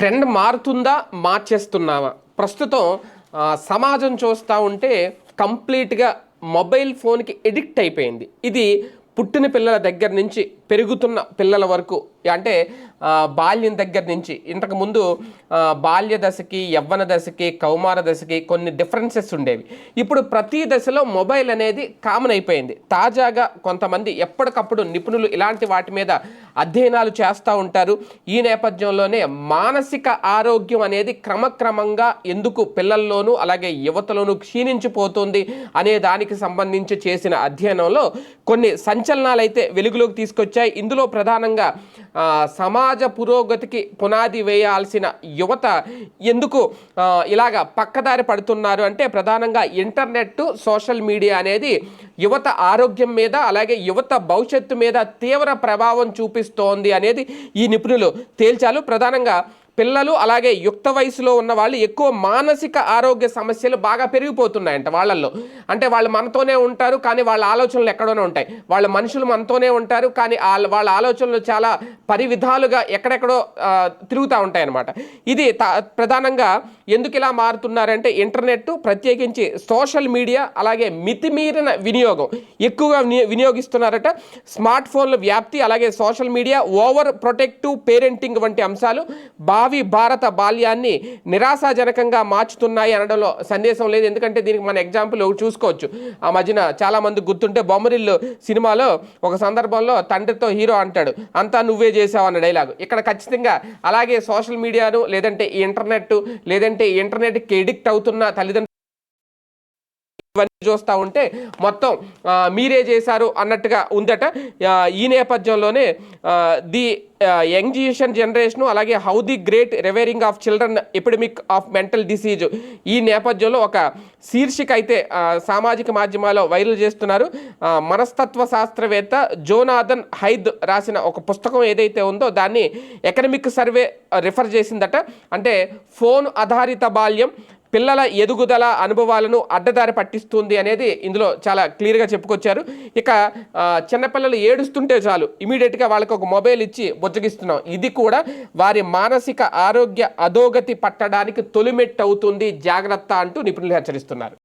Trend మారుతుందా మార్చేస్తున్నావా? ప్రస్తుతం సమాజం చూస్తూ ఉంటే కంప్లీట్గా మొబైల్ ఫోన్కి ఎడిక్ట్ అయిపోయింది. ఇది పుట్టిన పిల్లల దగ్గర నుంచి పెరుగుతున్న పిల్లల వరకు అంటే బాల్యం దగ్గర నుంచి ఇంతకుముందు బాల్య దశకి యవ్వన దశకి కౌమార దశకి కొన్ని డిఫరెన్సెస్ ఉండేవి. ఇప్పుడు ప్రతి దశలో మొబైల్ అనేది కామన్ అయిపోయింది. తాజాగా కొంతమంది ఎప్పటికప్పుడు నిపుణులు ఇలాంటి వాటి మీద అధ్యయనాలు చేస్తూ ఉంటారు. ఈ నేపథ్యంలోనే మానసిక ఆరోగ్యం అనేది క్రమక్రమంగా ఎందుకు పిల్లల్లోనూ అలాగే యువతలోనూ క్షీణించిపోతుంది అనే దానికి సంబంధించి చేసిన అధ్యయనంలో కొన్ని సంచలనాలు అయితే వెలుగులోకి తీసుకొచ్చాయి. ఇందులో ప్రధానంగా సమాజ పురోగతికి పునాది వేయాల్సిన యువత ఎందుకు ఇలాగ పక్కదారి పడుతున్నారు అంటే ప్రధానంగా ఇంటర్నెట్ సోషల్ మీడియా అనేది యువత ఆరోగ్యం మీద అలాగే యువత భవిష్యత్తు మీద తీవ్ర ప్రభావం చూపిస్తోంది అనేది ఈ నిపుణులు తేల్చాలు ప్రధానంగా పిల్లలు అలాగే యుక్త వయసులో ఉన్న వాళ్ళు ఎక్కువ మానసిక ఆరోగ్య సమస్యలు బాగా పెరిగిపోతున్నాయంట వాళ్ళల్లో. అంటే వాళ్ళు మనతోనే ఉంటారు కానీ వాళ్ళ ఆలోచనలు ఎక్కడోనే ఉంటాయి. వాళ్ళ మనుషులు మనతోనే ఉంటారు కానీ వాళ్ళ వాళ్ళ ఆలోచనలు చాలా పరివిధాలుగా ఎక్కడెక్కడో తిరుగుతూ ఉంటాయన్నమాట. ఇది త- ప్రధానంగా ఎందుకు ఇలా మారుతున్నారంటే ఇంటర్నెట్ ప్రత్యేకించి సోషల్ మీడియా అలాగే మితిమీరిన వినియోగం. ఎక్కువగా వినియోగిస్తున్నారట స్మార్ట్ ఫోన్ల వ్యాప్తి అలాగే social media over protective parenting వంటి అంశాలు భావి భారత బాల్యాన్ని నిరాశాజనకంగా మార్చుతున్నాయి అనడంలో సందేశం లేదు. ఎందుకంటే దీనికి మన ఎగ్జాంపుల్ చూసుకోవచ్చు. ఆ మధ్యన చాలా మంది గుర్తుంటే బొమ్మరిల్లు సినిమాలో ఒక సందర్భంలో తండ్రితో హీరో అంటాడు అంతా నువ్వే చేసావు అన్న డైలాగ్. ఇక్కడ ఖచ్చితంగా అలాగే సోషల్ మీడియాను లేదంటే ఈ ఇంటర్నెట్ లేదంటే ఇంటర్నెట్కి ఎడిక్ట్ అవుతున్న తల్లిదండ్రులు ఇవన్నీ చూస్తూ ఉంటే మొత్తం మీరే చేశారు అన్నట్టుగా ఉందట. ఈ నేపథ్యంలోనే ది యంగ్ జియేషన్ జనరేషన్ అలాగే how the great rewiring of children epidemic of mental disease ఈ నేపథ్యంలో ఒక శీర్షిక అయితే సామాజిక మాధ్యమాల్లో వైరల్ చేస్తున్నారు. మనస్తత్వ శాస్త్రవేత్త జోనాథన్ హైద్ రాసిన ఒక పుస్తకం ఏదైతే ఉందో దాన్ని ఎకనమిక్ సర్వే రిఫర్ చేసిందట. అంటే ఫోన్ ఆధారిత బాల్యం పిల్లల ఎదుగుదల అనుభవాలను అడ్డదారి పట్టిస్తుంది అనేది ఇందులో చాలా క్లియర్గా చెప్పుకొచ్చారు. ఇక చిన్నపిల్లలు ఏడుస్తుంటే చాలు ఇమీడియట్గా వాళ్ళకి ఒక మొబైల్ ఇచ్చి బుజ్జగిస్తున్నాం. ఇది కూడా వారి మానసిక ఆరోగ్య అధోగతి పట్టడానికి తొలిమెట్టు అవుతుంది జాగ్రత్త అంటూ నిపుణులు హెచ్చరిస్తున్నారు.